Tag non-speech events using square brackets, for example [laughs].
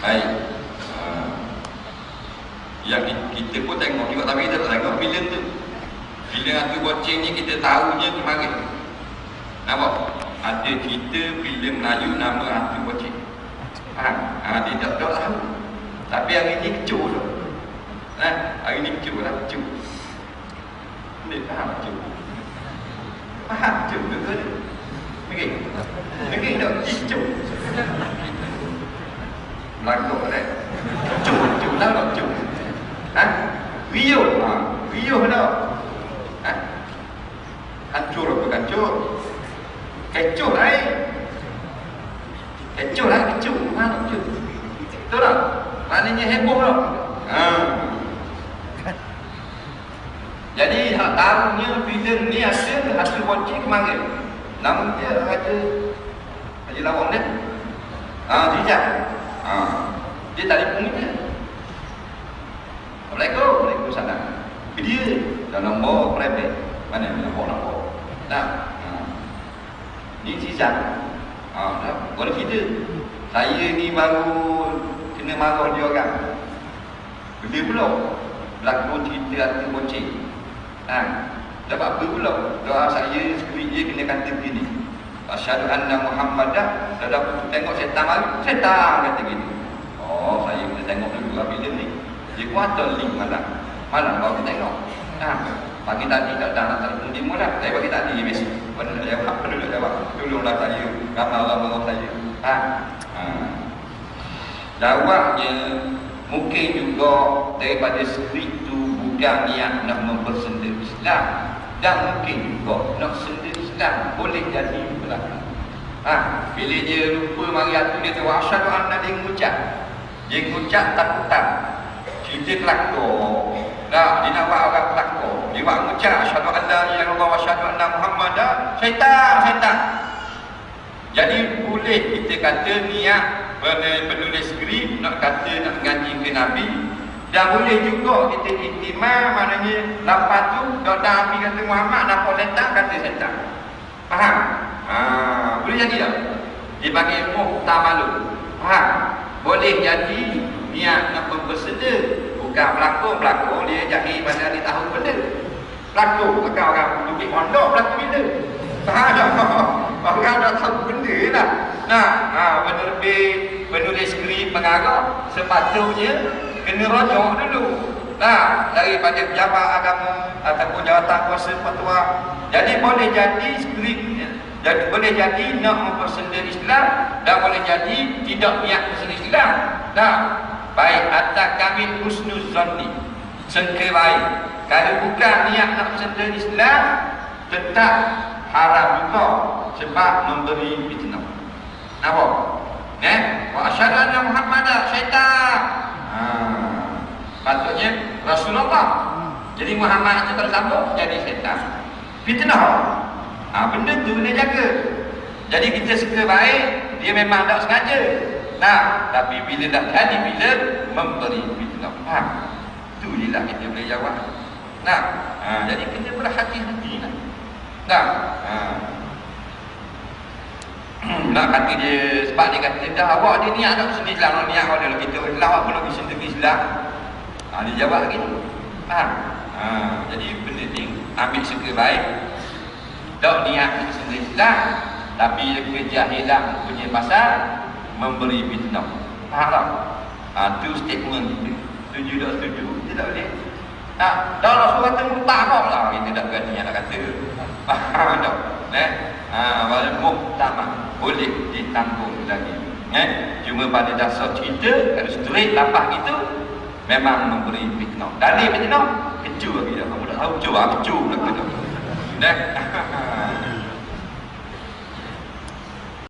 Baik. Uh, yang kita pun tengok juga tapi kita tak tengok filem tu. Filem Atu Boceng ni kita tahunya kemarin. Nampak? Ada cerita filem Melayu nama Atu Boceng. Ha, ha dia tak tahu tahu. Tapi hari ni kecoh tu. Ha, hari ni kecoh lah, kecoh. Ni faham kecoh. Faham kecoh betul. Okey. Okey tak? Kecoh. Melangkuk kan? Kecoh, kecoh lah tak kecoh. Ha? Rio, ha, Rio tak? Ha? Hancur apa hancur? Kecoh lah eh. Kecoh lah, kecoh. Kecoh? Betul tak? Maknanya heboh tak? Ha. Jadi hak tahunya filem ni ada hasil watching kemarin. Nama dia Raja Haji Lawang dia. Ah, Dijak. Ah. Dia tak ada Dia dah nombor private. Mana nombor nombor. Nah. Ah. Ni Dijak. Ah, dah. Boleh kita. Saya ni baru kena marah dia orang. Benda pula. Berlaku cerita hati bocing. Ha. Dapat apa pula? Doa saya sekali dia kena kata begini. Asyhadu anna Muhammadah. Dah tengok setan mari. Setan kata gini. Oh, saya kena tengok dulu lah filem ni. Dia kuat link malam. Malam baru kita tengok. Ha. Pagi tadi tak ada nak telefon dia mula. Saya bagi tadi mesej. Mana nak jawab? Mana nak jawab? Tolonglah saya. Ramai orang saya. Ha. ha. Jawabnya mungkin juga daripada skrip tu bukan niat nak mempersendiri Islam dan mungkin juga nak sendiri Islam boleh jadi berlaku. Ha, bila dia lupa mari atu dia tu asyhadu anna dia ngucap. Dia ngucap tak tak. Cerita kelakor. Nah, dia nak buat orang kelakor. Dia buat ngucap asyhadu anna ya Allah wa asyhadu anna Muhammadan. Syaitan, syaitan. Jadi boleh kita kata niat penulis skrip nak kata nak ngaji ke Nabi dan boleh juga kita intimah maknanya lepas tu Dr. Nabi kata Muhammad nampak setan kata setan faham? Ha, boleh jadi tak? dia bagi muhtamalu faham? boleh jadi niat nak bersedia bukan pelakon pelakon dia jahil pada dia tahu benda. Pelakon bukan orang duduk pondok bila faham tak? orang dah tahu benda lah. Nah, ha, penerbit penulis skrip pengarah sepatutnya kena rojok dulu. Nah daripada pejabat agama ataupun jawatan kuasa fatwa jadi boleh jadi skrip jadi boleh jadi nak mempersendiri Islam dan boleh jadi tidak niat mempersendiri Islam. Nah baik atas kami husnuzonni sangka baik kalau bukan niat nak mempersendiri Islam tetap haram juga sebab memberi fitnah apa? Eh? Wa asyhadu anna Muhammadan syaitan. Ha. Patutnya Rasulullah. Jadi Muhammad itu tersambung jadi syaitan. Fitnah. Ha, benda tu kena jaga. Jadi kita suka baik, dia memang tak sengaja. Nah, tapi bila dah jadi bila memberi fitnah. Faham? Tu je lah kita boleh jawab. Nah, ha, jadi kita berhati-hati lah. Nah, ha. [clears throat] nak kata dia sebab dia kata dah awak dia niat nak sendiri Islam niat awak dia kita lah awak pun nak sendiri Islam ha, dia jawab lagi faham ha, jadi benda ni ambil suka baik tak niat nak sendiri Islam tapi kejahilan punya pasal memberi fitnah. Tak ha, tu statement. Kita setuju tak setuju? Kita tak boleh. Tak dah Rasulullah kata mutamah lah. Kita tak berani nak kata. Faham tak? Eh? Ha, wal muhtamah boleh ditanggung lagi. Eh? Cuma pada dasar cerita kalau straight lapah itu memang memberi fitnah. Dalil fitnah kecu lagi dah. Kamu dah tahu kecu ah kecu lah eh [laughs]